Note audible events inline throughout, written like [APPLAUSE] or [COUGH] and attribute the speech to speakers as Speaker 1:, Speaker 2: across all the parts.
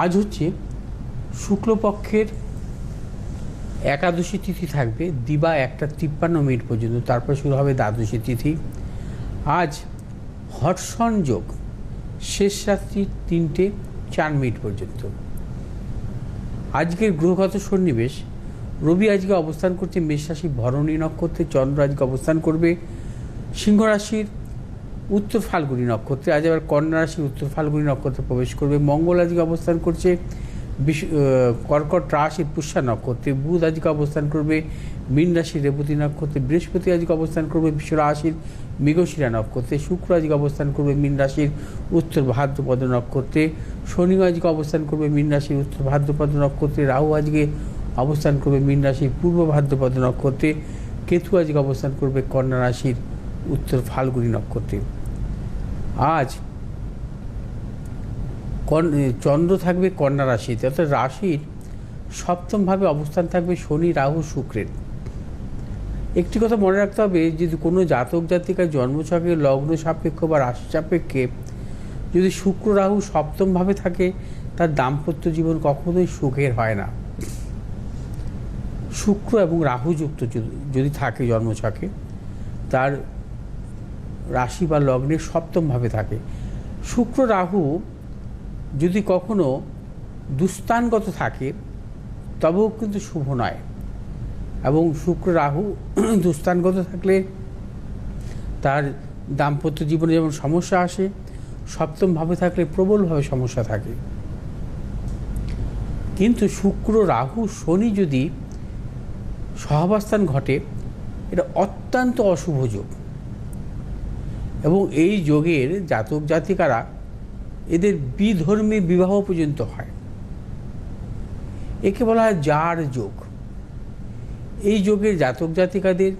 Speaker 1: আজ হচ্ছে শুক্লপক্ষের একাদশী তিথি থাকবে, দিবা একটা তিপ্পান্ন মিনিট পর্যন্ত, তারপর শুরু হবে দ্বাদশী তিথি। আজ হর্ষণ যোগ, শেষ রাত্রি তিনটে চার মিনিট পর্যন্ত। আজকের গ্রহগত সন্নিবেশ, রবি আজকে অবস্থান করছে মেষ রাশি ভরণী নক্ষত্রে, চন্দ্র আজকে অবস্থান করবে সিংহ রাশির উত্তর ফাল্গুনি নক্ষত্রে। আজ আবার কন্যা রাশির উত্তর ফাল্গুনী নক্ষত্রে প্রবেশ করবে। মঙ্গল আজকে অবস্থান করছে কর্কট রাশির পুষ্যা নক্ষত্রে। বুধ আজকে অবস্থান করবে মীন রাশির রেবতী নক্ষত্রে। বৃহস্পতি আজকে অবস্থান করবে বিশ্ব রাশির মৃগশিরা নক্ষত্রে। শুক্র আজকে অবস্থান করবে মীন রাশির উত্তর ভাদ্রপদ নক্ষত্রে। শনি আজকে অবস্থান করবে মীন রাশির উত্তর ভাদ্রপদ নক্ষত্রে। রাহু আজকে অবস্থান করবে মীন রাশির পূর্ব ভাদ্রপদ নক্ষত্রে। কেতু আজকে অবস্থান করবে কন্যা রাশির উত্তর ফাল্গুনি নক্ষত্রে। আজ চন্দ্র থাকবে কন্যা রাশিতে, অর্থাৎ রাশির সপ্তমভাবে অবস্থান থাকবে শনি, রাহু, শুক্রের। একটি কথা মনে রাখতে হবে, যদি কোনো জাতক জাতিকার জন্মছকে লগ্ন সাপেক্ষ বা রাশি সাপেক্ষে যদি শুক্র, রাহু সপ্তমভাবে থাকে, তার দাম্পত্য জীবন কখনোই সুখের হয় না। শুক্র এবং রাহু যুক্ত যদি থাকে জন্মছকে, তার রাশি বা লগ্নে সপ্তমভাবে থাকে। শুক্র রাহু যদি কখনো দুস্থানগত থাকে, তবেও কিন্তু শুভ নয়। এবং শুক্র রাহু [CLEARS THROAT] দুস্থানগত থাকলে তার দাম্পত্য জীবনে যেমন সমস্যা আসে সপ্তমভাবে থাকলে প্রবলভাবে সমস্যা থাকে। কিন্তু শুক্র রাহু শনি যদি সহাবস্থান ঘটে, এটা অত্যন্ত অশুভ যোগ। এবং এই যোগের জাতক জাতিকারা এদের বিধর্মী বিবাহ পর্যন্ত হয়। একে বলা হয় জার যোগ। এই যোগের জাতক জাতিকাদের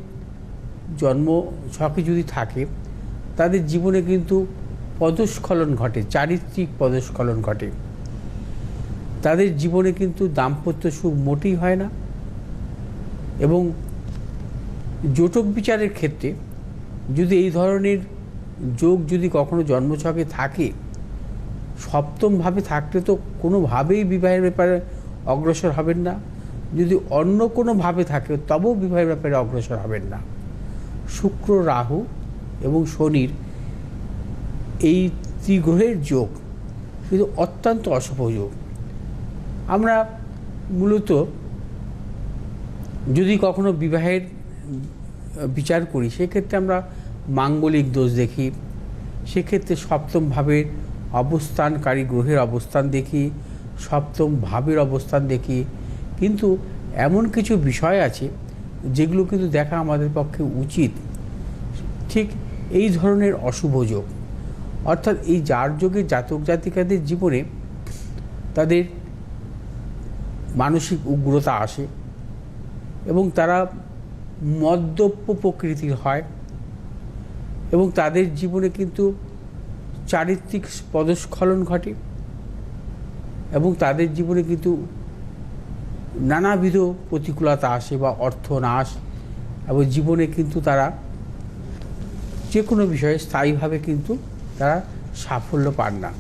Speaker 1: জন্ম ছকে যদি থাকে, তাদের জীবনে কিন্তু পদস্খলন ঘটে, চারিত্রিক পদস্খলন ঘটে। তাদের জীবনে কিন্তু দাম্পত্য সুখ মোটেই হয় না এবং জোটক বিচারের ক্ষেত্রে যদি এই ধরনের যোগ যদি কখনো জন্মছকে থাকে, সপ্তমভাবে থাকলে তো কোনোভাবেই বিবাহের ব্যাপারে অগ্রসর হবেন না। যদি অন্য কোনোভাবে থাকে, তবেও বিবাহের ব্যাপারে অগ্রসর হবেন না। শুক্র, রাহু এবং শনির এই ত্রিগ্রহের যোগ কিন্তু অত্যন্ত অশুভ যোগ। আমরা মূলত যদি কখনো বিবাহের বিচার করি, সেক্ষেত্রে আমরা মাঙ্গলিক দোষ দেখি। সেক্ষেত্রে সপ্তম ভাবের অবস্থানকারী গ্রহের অবস্থান দেখি, সপ্তম ভাবের অবস্থান দেখি। কিন্তু এমন কিছু বিষয় আছে, যেগুলো কিন্তু দেখা আমাদের পক্ষে উচিত। ঠিক এই ধরনের অশুভ যোগ। অর্থাৎ এই যার যোগে জাতক জাতিকাদের জীবনে তাদের মানসিক উগ্রতা আসে এবং তারা মদ্যপ্য প্রকৃতির হয়। এবং তাদের জীবনে কিন্তু চারিত্রিক পদস্খলন ঘটে এবং তাদের জীবনে কিন্তু নানাবিধ প্রতিকূলতা আসে বা অর্থ নাশ এবং জীবনে কিন্তু তারা যে কোনো বিষয়ে স্থায়ীভাবে কিন্তু তারা সাফল্য পান না।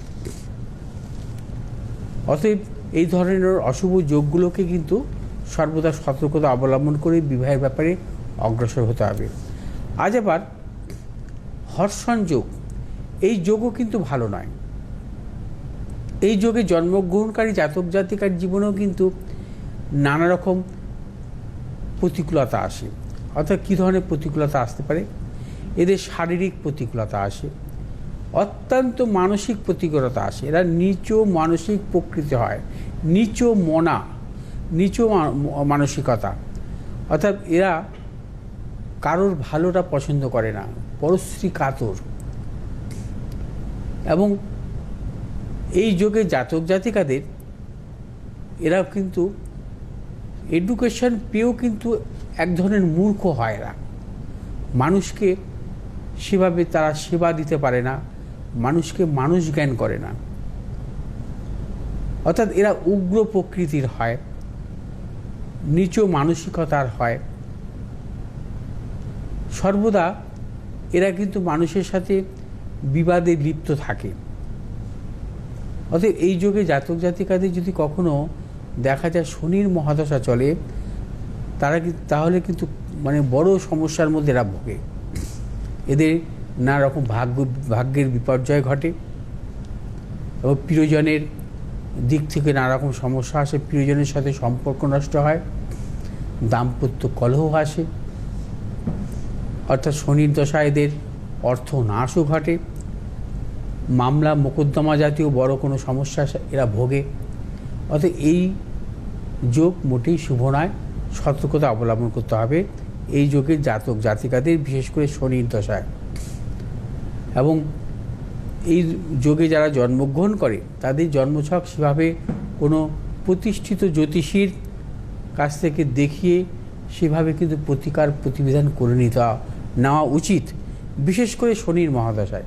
Speaker 1: অতএব এই ধরনের অশুভ যোগগুলোকে কিন্তু সর্বদা সতর্কতা অবলম্বন করে বিবাহের ব্যাপারে অগ্রসর হতে হবে। আজ আবার হর্ষণ যোগ। এই যোগও কিন্তু ভালো নয়। এই যোগে জন্মগ্রহণকারী জাতক জাতিকার জীবনেও কিন্তু নানা রকম প্রতিকূলতা আসে। অর্থাৎ কী ধরনের প্রতিকূলতা আসতে পারে? এদের শারীরিক প্রতিকূলতা আসে, অত্যন্ত মানসিক প্রতিকূলতা আসে। এরা নিচ মানসিক প্রকৃতি হয়, নিচ মনা, নিচ মানসিকতা। অর্থাৎ এরা কারোর ভালোটা পছন্দ করে না। পরশ্রী কাতর। এবং এই যোগে জাতক জাতিকাদের, এরা কিন্তু এডুকেশন পেয়েও কিন্তু এক ধরনের মূর্খ হয় না। মানুষকে সেভাবে তারা সেবা দিতে পারে না, মানুষকে মানুষ জ্ঞান করে না। অর্থাৎ এরা উগ্র প্রকৃতির হয়, নিচু মানসিকতার হয়। সর্বদা এরা কিন্তু মানুষের সাথে বিবাদে লিপ্ত থাকে। অতএব এই যুগে জাতক জাতিকাদের যদি কখনো দেখা যায় শনির মহাদশা চলে, তারা তাহলে কিন্তু মানে বড় সমস্যার মধ্যে এরা ভোগে। এদের নানা রকম ভাগ্য, ভাগ্যের বিপর্যয় ঘটে। এবং প্রিয়জনের দিক থেকে নানা রকম সমস্যা আসে, প্রিয়জনের সাথে সম্পর্ক নষ্ট হয়, দাম্পত্য কলহ আসে। অর্থাৎ শনির দশা এদের অর্থ নাশও ঘটে। মামলা, মোকদ্দমা জাতীয় বড় কোনো সমস্যা এরা ভোগে। অর্থাৎ এই যোগ মোটেই শুভ নয়, সতর্কতা অবলম্বন করতে হবে। এই যোগের জাতক জাতিকাদের, বিশেষ করে শনির দশায়। এবং এই যোগে যারা জন্মগ্রহণ করে, তাদের জন্মছক সেভাবে কোনো প্রতিষ্ঠিত জ্যোতিষীর কাছ থেকে দেখিয়ে সেভাবে কিন্তু প্রতিকার প্রতিবিধান করে নিতে নেওয়া উচিত, বিশেষ করে শনির মহাদশায়।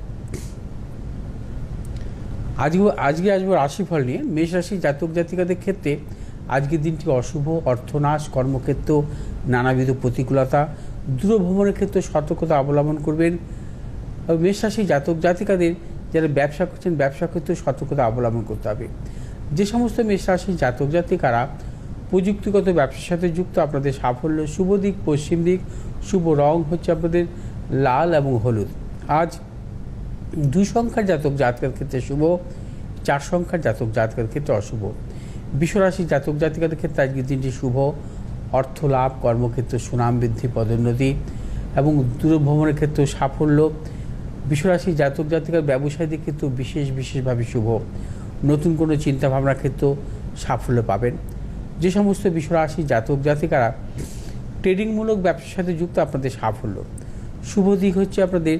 Speaker 1: আজকে আজকে আসব রাশিফল নিয়ে। মেষ রাশি জাতক জাতিকাদের ক্ষেত্রে আজকের দিনটি অশুভ, অর্থনাশ, কর্মক্ষেত্র, নানাবিধ প্রতিকূলতা, দূরভ্রমণের ক্ষেত্রে সতর্কতা অবলম্বন করবেন। মেষ রাশি জাতক জাতিকাদের যারা ব্যবসা করছেন, ব্যবসা ক্ষেত্রে সতর্কতা অবলম্বন করতে হবে। যে সমস্ত মেষ রাশি জাতক জাতিকারা প্রযুক্তিগত ব্যবসার সাথে যুক্ত আপনাদের সাফল্য, শুভ দিক, পশ্চিম দিক, শুভ রং হচ্ছে আপনাদের লাল এবং হলুদ। আজ দুই সংখ্যার জাতক জাতকের ক্ষেত্রে শুভ, চার সংখ্যার জাতক জাতকের ক্ষেত্রে অশুভ। বিশ্বরাশি জাতক জাতিকাদের ক্ষেত্রে আজকের দিনটি শুভ। অর্থ লাভ, কর্মক্ষেত্র সুনাম বৃদ্ধি, পদোন্নতি এবং দূরভ্রমণের ক্ষেত্রে সাফল্য। বিশ্বরাশি জাতক জাতিকার ব্যবসায়ীদের ক্ষেত্রেও বিশেষ, বিশেষভাবে শুভ। নতুন কোনো চিন্তাভাবনার ক্ষেত্রেও সাফল্য পাবেন। যে সমস্ত বিশ্বরাশি জাতক, জাতিকারা ট্রেডিংমূলক ব্যবসার সাথে যুক্ত আপনাদের সাফল্য। শুভ দিক হচ্ছে আপনাদের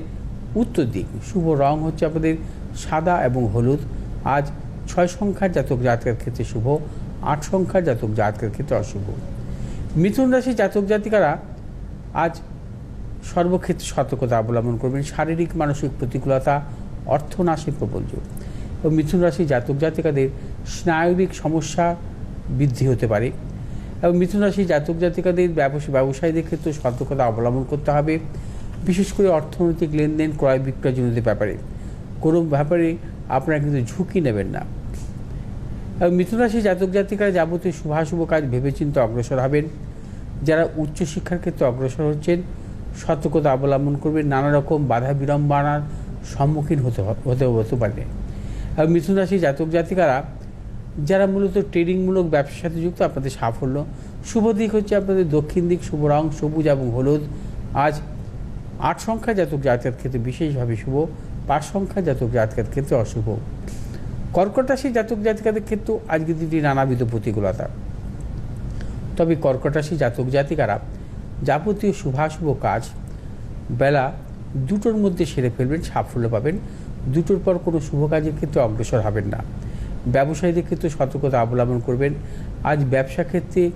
Speaker 1: উত্তর দিক, শুভ রং হচ্ছে আপনাদের সাদা এবং হলুদ। আজ ছয় সংখ্যার জাতক, জাতকের ক্ষেত্রে শুভ, আট সংখ্যার জাতক, জাতকের ক্ষেত্রে অশুভ। মিথুন রাশি জাতক, জাতিকারা আজ সর্বক্ষেত্রে সতর্কতা অবলম্বন করবেন। শারীরিক, মানসিক প্রতিকূলতা অর্থনাশের প্রবল যোগ। এবং মিথুন রাশি জাতক, জাতিকাদের স্নায়বিক সমস্যা বৃদ্ধি হতে পারে। এবং মিথুন রাশি জাতক জাতিকাদের ব্যবসা, ব্যবসায়ীদের ক্ষেত্রে সতর্কতা অবলম্বন করতে হবে। বিশেষ করে অর্থনৈতিক লেনদেন ক্রয় বিক্রয়জনিত ব্যাপারে। কোনো ব্যাপারে আপনারা কিন্তু ঝুঁকি নেবেন না। এবং মিথুন রাশি জাতক জাতিকারা যাবতীয় শুভাশুভ কাজ ভেবেচিন্তে অগ্রসর হবেন। যারা উচ্চশিক্ষার ক্ষেত্রে অগ্রসর হচ্ছেন, সতর্কতা অবলম্বন করবেন। নানা রকম বাধা বিড়ম্বনার সম্মুখীন হতে হতে হতে পারে। এবং মিথুন রাশি জাতক জাতিকারা যারা মূলত ট্রেডিংমূলক ব্যবসার সাথে যুক্ত, আপনাদের সাফল্য। শুভ দিক হচ্ছে আপনাদের দক্ষিণ দিক, শুভ রং, সবুজ এবং হলুদ। আজ আট সংখ্যা জাতক জাতকের ক্ষেত্রে বিশেষভাবে শুভ, পাঁচ সংখ্যা জাতক জাতকের ক্ষেত্রে অশুভ। কর্কট রাশি জাতক জাতিকাদের ক্ষেত্রেও আজকের দিনটি নানাবিধ প্রতিকূলতা। তবে কর্কট রাশি জাতক জাতিকারা যাবতীয় শুভাশুভ কাজ, বেলা দুটোর মধ্যে সেরে ফেলবেন, সাফল্য পাবেন। দুটোর পর কোনো শুভ কাজের ক্ষেত্রে অগ্রসর হবেন না। ব্যবসায়ীদের ক্ষেত্রে সতর্কতা অবলম্বন করবেন। আজ ব্যবসা ক্ষেত্রে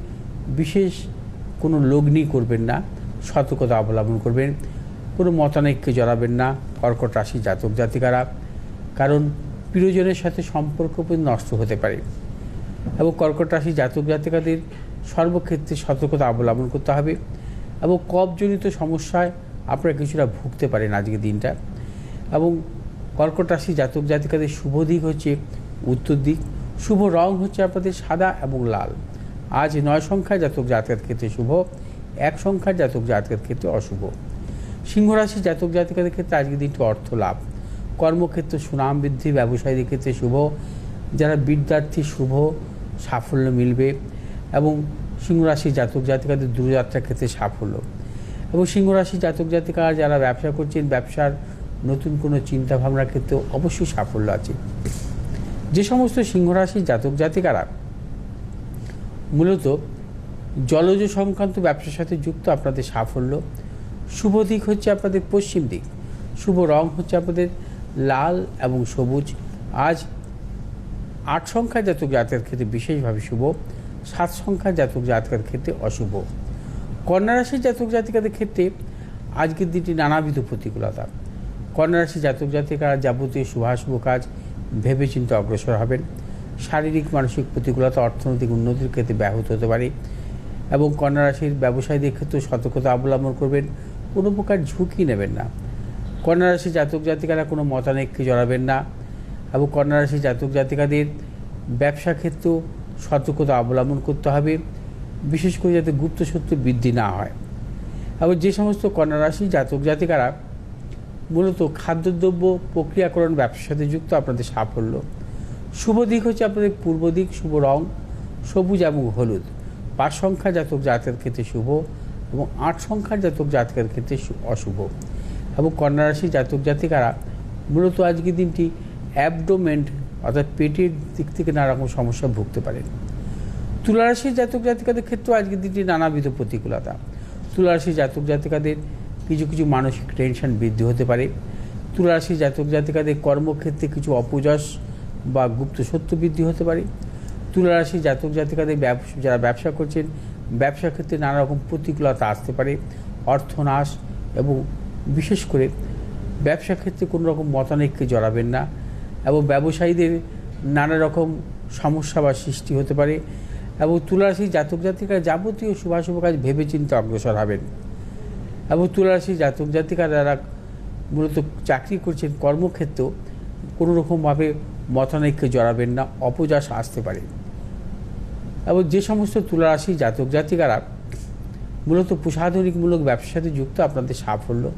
Speaker 1: বিশেষ কোনো লগ্নি করবেন না, সতর্কতা অবলম্বন করবেন। কোনো মতানৈক্যে জড়াবেন না, কর্কট রাশি জাতক জাতিকারা, কারণ প্রিয়জনের সাথে সম্পর্ক নষ্ট হতে পারে। এবং কর্কট রাশি জাতক জাতিকাদের সর্বক্ষেত্রে সতর্কতা অবলম্বন করতে হবে। এবং কফজনিত সমস্যায় আপনারা কিছুটা ভুগতে পারেন আজকের দিনটা। এবং কর্কট রাশি জাতক জাতিকাদের শুভ দিক হচ্ছে উত্তর দিক। শুভ রং হচ্ছে আপনাদের সাদা এবং লাল। আজ নয় সংখ্যার জাতক জাতকের ক্ষেত্রে শুভ, এক সংখ্যার জাতক জাতকের ক্ষেত্রে অশুভ। সিংহ রাশি জাতক জাতিকাদের ক্ষেত্রে আজকের দিনটি অর্থ লাভ কর্মক্ষেত্রে সুনাম বৃদ্ধি, ব্যবসায়ীদের ক্ষেত্রে শুভ, যারা বিদ্যার্থী শুভ, সাফল্য মিলবে এবং সিংহরাশি জাতক জাতিকাদের দূরযাত্রার ক্ষেত্রে সাফল্য। এবং সিংহরাশি জাতক জাতিকা যারা ব্যবসা করছেন, ব্যবসার নতুন কোনো চিন্তাভাবনার ক্ষেত্রে অবশ্যই সাফল্য আছে। যে সমস্ত সিংহরাশি জাতক জাতিকারা মূলত জলজ সংক্রান্ত ব্যবসার সাথে যুক্ত আপনাদের সাফল্য, শুভ দিক হচ্ছে আপনাদের পশ্চিম দিক, শুভ রং হচ্ছে আপনাদের লাল এবং সবুজ। আজ আট সংখ্যা জাতক জাতকের ক্ষেত্রে বিশেষভাবে শুভ, সাত সংখ্যা জাতক জাতকের ক্ষেত্রে অশুভ। কন্যা রাশির জাতক জাতিকাদের ক্ষেত্রে আজকের দিনটি নানাবিধ প্রতিকূলতা। কন্যা রাশি জাতক জাতিকারা যাবতীয় শুভাশুভ কাজ ভেবেচিন্তে অগ্রসর হবেন। শারীরিক, মানসিক প্রতিকূলতা, অর্থনৈতিক উন্নতির ক্ষেত্রে ব্যাহত হতে পারে এবং কন্যা রাশির ব্যবসায়ীদের ক্ষেত্রে সতর্কতা অবলম্বন করবেন। কোনো প্রকার ঝুঁকি নেবেন না। কন্যা রাশি জাতক জাতিকারা কোনো মতানৈক্যে জড়াবেন না এবং কন্যা রাশি জাতক জাতিকাদের ব্যবসা ক্ষেত্রেও সতর্কতা অবলম্বন করতে হবে, বিশেষ করে যাতে গুপ্ত সত্য বৃদ্ধি না হয়। এবং যে সমস্ত কন্যা রাশি জাতক জাতিকারা মূলত খাদ্যদ্রব্য প্রক্রিয়াকরণ ব্যবসার সাথে যুক্ত আপনাদের সাফল্য। শুভ দিক হচ্ছে আপনাদের পূর্ব দিক, শুভ রং, সবুজ এবং হলুদ। পাঁচ সংখ্যা জাতক জাতকের ক্ষেত্রে শুভ এবং আট সংখ্যার জাতক জাতকের ক্ষেত্রে অশুভ। এবং কন্যা রাশি জাতক জাতিকারা মূলত আজকের দিনটি অ্যাবডোমেন্ট অর্থাৎ পেটের দিক থেকে নানা রকম সমস্যা ভুগতে পারেন। তুলারাশির জাতক জাতিকাদের ক্ষেত্রেও আজকের দিনটি নানাবিধ প্রতিকূলতা। তুলারাশির জাতক জাতিকাদের কিছু কিছু মানসিক টেনশন বৃদ্ধি হতে পারে। তুলারাশি জাতক জাতিকাদের কর্মক্ষেত্রে কিছু অপযশ বা গুপ্ত সত্য বৃদ্ধি হতে পারে। তুলারাশি জাতক জাতিকাদের ব্যবসা, যারা ব্যবসা করছেন ব্যবসা ক্ষেত্রে নানা রকম প্রতিকূলতা আসতে পারে, অর্থনাশ এবং বিশেষ করে ব্যবসা ক্ষেত্রে কোনো রকম মতানৈক্যে জড়াবেন না এবং ব্যবসায়ীদের নানা রকম সমস্যা বা সৃষ্টি হতে পারে এবং তুলারাশি জাতক জাতিকা যাবতীয় শুভাশুভ কাজ ভেবেচিন্তে অগ্রসর হবেন। এবং তুলারাশি জাতক জাতিকা যারা মূলত চাকরি করছেন কর্মক্ষেত্রেও কোনো রকমভাবে মতানৈক্যে জড়াবেন না অপযাস আসতে পারে। এবং যে সমস্ত তুলারাশি জাতক জাতিকারা মূলত প্রসাধনিকমূলক ব্যবসার সাথে যুক্ত, আপনাদের সাফল্য।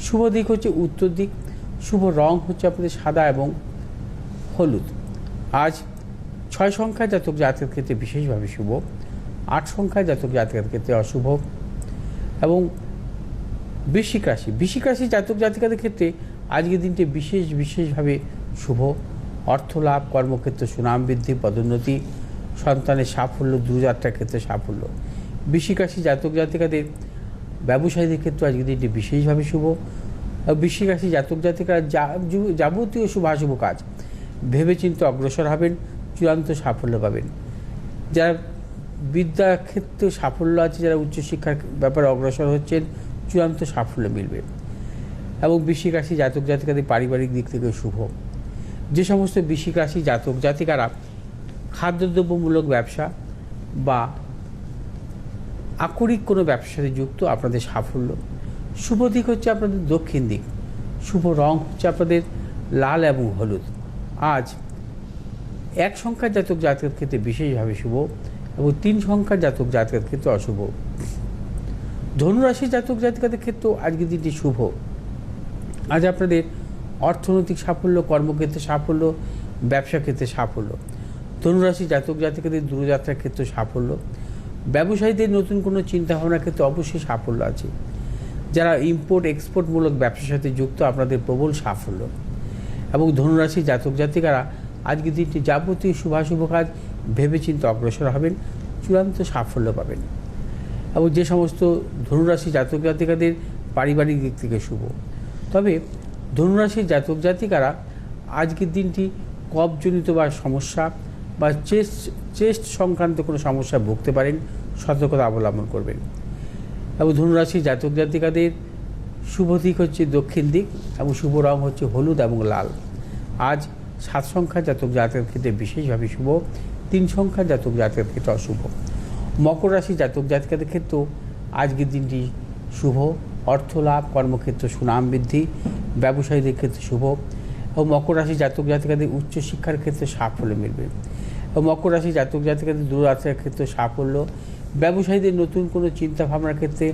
Speaker 1: শুভ দিক হচ্ছে উত্তর দিক, শুভ রং হচ্ছে আপনাদের সাদা এবং হলুদ। আজ ছয় সংখ্যা জাতক জাতকের ক্ষেত্রে বিশেষভাবে শুভ, আট সংখ্যা জাতক জাতকের ক্ষেত্রে অশুভ এবং বৃশ্চিক রাশি বৃশ্চিক রাশি জাতক জাতিকাদের ক্ষেত্রে আজকের দিনটি বিশেষ বিশেষভাবে শুভ। অর্থ লাভ, কর্মক্ষেত্রে সুনাম বৃদ্ধি, পদোন্নতি, সন্তানের সাফল্য, দূরযাত্রার ক্ষেত্রে সাফল্য। বৃশ্চিক রাশি জাতক জাতিকাদের ব্যবসায়ীদের ক্ষেত্রে আজকের দিনটি বিশেষভাবে শুভ। বৃশ্চিক রাশি জাতক জাতিকারা যা- যাবতীয় শুভাশুভ কাজ। ভেবেচিন্তে অগ্রসর হবেন, চূড়ান্ত সাফল্য পাবেন। যারা বিদ্যা ক্ষেত্রে সাফল্য আছে, যারা উচ্চশিক্ষার ব্যাপারে অগ্রসর হচ্ছেন চূড়ান্ত সাফল্য মিলবে। এবং বৃশ্চিক রাশি জাতক জাতিকাদের পারিবারিক দিক থেকে শুভ। যে সমস্ত বৃশ্চিক রাশি জাতক জাতিকারা খাদ্যদ্রব্যমূলক ব্যবসা বা আকরিক কোনো ব্যবসার সাথে যুক্ত, আপনাদের সাফল্য। শুভ দিক হচ্ছে আপনাদের দক্ষিণ দিক। শুভ রং হচ্ছে আপনাদের লাল এবং হলুদ। আজ এক সংখ্যার জাতক জাতকের ক্ষেত্রে বিশেষভাবে শুভ এবং তিন সংখ্যার জাতক জাতকের ক্ষেত্রে অশুভ। ধনুরাশি জাতক জাতিকাদের ক্ষেত্রেও আজকের দিনটি শুভ। আজ আপনাদের অর্থনৈতিক সাফল্য, কর্মক্ষেত্রে সাফল্য, ব্যবসা ক্ষেত্রে সাফল্য। ধনুরাশি জাতক জাতিকাদের দূরযাত্রার ক্ষেত্রে সাফল্য। ব্যবসায়ীদের নতুন কোনো চিন্তাভাবনার ক্ষেত্রে অবশ্যই সাফল্য আছে। যারা ইম্পোর্ট এক্সপোর্টমূলক ব্যবসার সাথে যুক্ত, আপনাদের প্রবল সাফল্য। এবং ধনুরাশি জাতক জাতিকারা আজকের দিনটি যাবতীয় শুভাশুভ কাজ ভেবেচিন্তে অগ্রসর হবেন, চূড়ান্ত সাফল্য পাবেন। এবং যে সমস্ত ধনুরাশি জাতক জাতিকাদের পারিবারিক দিক থেকে শুভ। তবে ধনুরাশির জাতক জাতিকারা আজকের দিনটি কফজনিত বা সমস্যা বা চেস্ট চেস্ট সংক্রান্ত কোনো সমস্যা ভুগতে পারেন, সতর্কতা অবলম্বন করবেন। এবং ধনুরাশি জাতক জাতিকাদের শুভ দিক হচ্ছে দক্ষিণ দিক এবং শুভ রং হচ্ছে হলুদ এবং লাল। আজ সাত সংখ্যা জাতক জাতকের ক্ষেত্রে বিশেষভাবে শুভ, তিন সংখ্যা জাতক জাতকের ক্ষেত্রে অশুভ। মকর রাশি জাতক জাতিকাদের ক্ষেত্রেও আজকের দিনটি শুভ। অর্থ লাভ কর্মক্ষেত্র সুনাম বৃদ্ধি, ব্যবসায়ীদের ক্ষেত্রে শুভ এবং মকর রাশি জাতক জাতিকাদের উচ্চশিক্ষার ক্ষেত্রে সাফল্য মিলবে। এবং মকর রাশি জাতক জাতিকাদের দূরযাত্রার ক্ষেত্রে সাফল্য, ব্যবসায়ীদের নতুন কোনো চিন্তা ভাবনার ক্ষেত্রে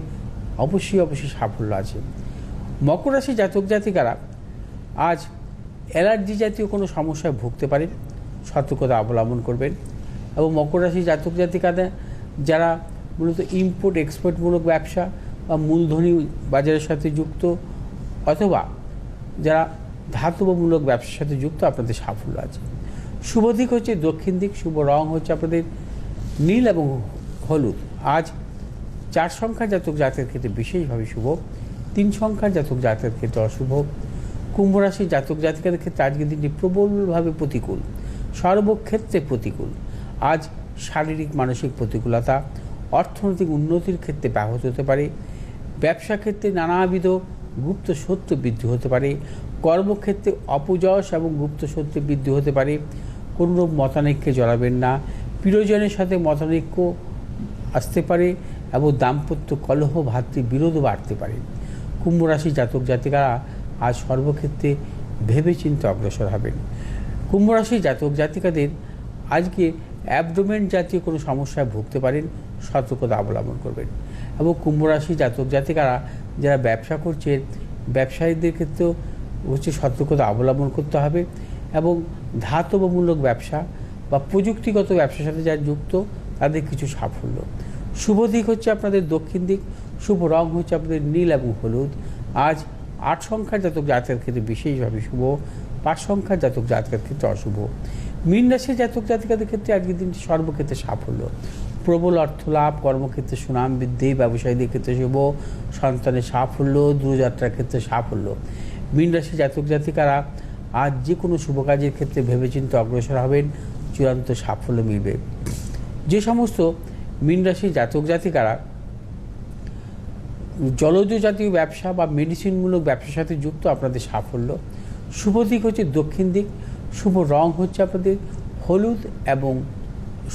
Speaker 1: অবশ্যই অবশ্যই সাফল্য আছে। মকর রাশি জাতক জাতিকারা আজ অ্যালার্জি জাতীয় কোনো সমস্যায় ভুগতে পারেন, সতর্কতা অবলম্বন করবেন এবং মকর রাশি জাতক জাতিকাদের যারা মূলত ইম্পোর্ট এক্সপোর্টমূলক ব্যবসা বা মূলধনী বাজারের সাথে যুক্ত অথবা যারা ধাতবমূলক ব্যবসার সাথে যুক্ত, আপনাদের সাফল্য আছে। শুভ দিক হচ্ছে দক্ষিণ দিক, শুভ রং হচ্ছে আপনাদের নীল এবং হলুদ। আজ চার সংখ্যার জাতক জাতের ক্ষেত্রে বিশেষভাবে শুভ, তিন সংখ্যার জাতক জাতের ক্ষেত্রে অশুভ। কুম্ভ রাশির জাতক জাতিকাদের ক্ষেত্রে আজকের দিনটি প্রবলভাবে প্রতিকূল, সর্বক্ষেত্রে প্রতিকূল। আজ শারীরিক, মানসিক প্রতিকূলতা, অর্থনৈতিক উন্নতির ক্ষেত্রে ব্যাহত হতে পারে। ব্যবসা ক্ষেত্রে নানাবিধ গুপ্ত সত্য বৃদ্ধি হতে পারে। কর্মক্ষেত্রে অপযশ এবং গুপ্ত সত্য বৃদ্ধি হতে পারে। কোনোরূপ মতানৈক্যে জড়াবেন না। প্রিয়জনের সাথে মতানৈক্য আসতে পারে এবং দাম্পত্য কলহ, ভাতৃ বিরোধও বাড়তে পারে। কুম্ভ রাশি জাতক জাতিকারা আজ সর্বক্ষেত্রে ভেবে চিন্তে অগ্রসর হবেন। কুম্ভ রাশির জাতক জাতিকাদের আজকে অ্যাবডোমেন জাতীয় কোনো সমস্যায় ভুগতে পারেন, সতর্কতা অবলম্বন করবেন। এবং কুম্ভরাশি জাতক জাতিকারা যারা ব্যবসা করছেন ব্যবসায়ীদের ক্ষেত্রেও হচ্ছে সতর্কতা অবলম্বন করতে হবে এবং ধাতবমূলক ব্যবসা বা প্রযুক্তিগত ব্যবসার সাথে যারা যুক্ত, তাদের কিছু সাফল্য। শুভ দিক হচ্ছে আপনাদের দক্ষিণ দিক, শুভ রং হচ্ছে আপনাদের নীল এবং হলুদ। আজ আট সংখ্যার জাতক জাতকের ক্ষেত্রে বিশেষভাবে শুভ, পাঁচ সংখ্যার জাতক জাতকের ক্ষেত্রে অশুভ। মীন রাশির জাতক জাতিকাদের ক্ষেত্রে আজকের দিনটি সর্বক্ষেত্রে সাফল্য। প্রবল অর্থ লাভ কর্মক্ষেত্রে সুনাম বৃদ্ধি, ব্যবসায়ীদের ক্ষেত্রে শুভ, সন্তানের সাফল্য, দূরযাত্রার ক্ষেত্রে সাফল্য। মীন রাশির জাতক জাতিকারা আজ যে কোনো শুভ কাজের ক্ষেত্রে ভেবেচিন্তে অগ্রসর হবেন, চূড়ান্ত সাফল্য মিলবে। যে সমস্ত মীন রাশির জাতক জাতিকারা জলজ জাতীয় ব্যবসা বা মেডিসিনমূলক ব্যবসার সাথে যুক্ত, আপনাদের সাফল্য। শুভ দিক হচ্ছে দক্ষিণ দিক শুভ রং হচ্ছে আপনাদের হলুদ এবং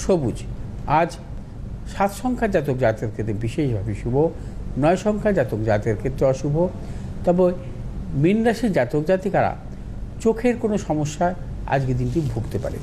Speaker 1: সবুজ। আজ সাত সংখ্যার জাতক জাতের ক্ষেত্রে বিশেষভাবে শুভ, নয় সংখ্যার জাতক জাতের ক্ষেত্রে অশুভ। তবে মীন রাশির জাতক জাতিকারা চোখের কোনো সমস্যায় আজকে দিনটি ভুগতে পারে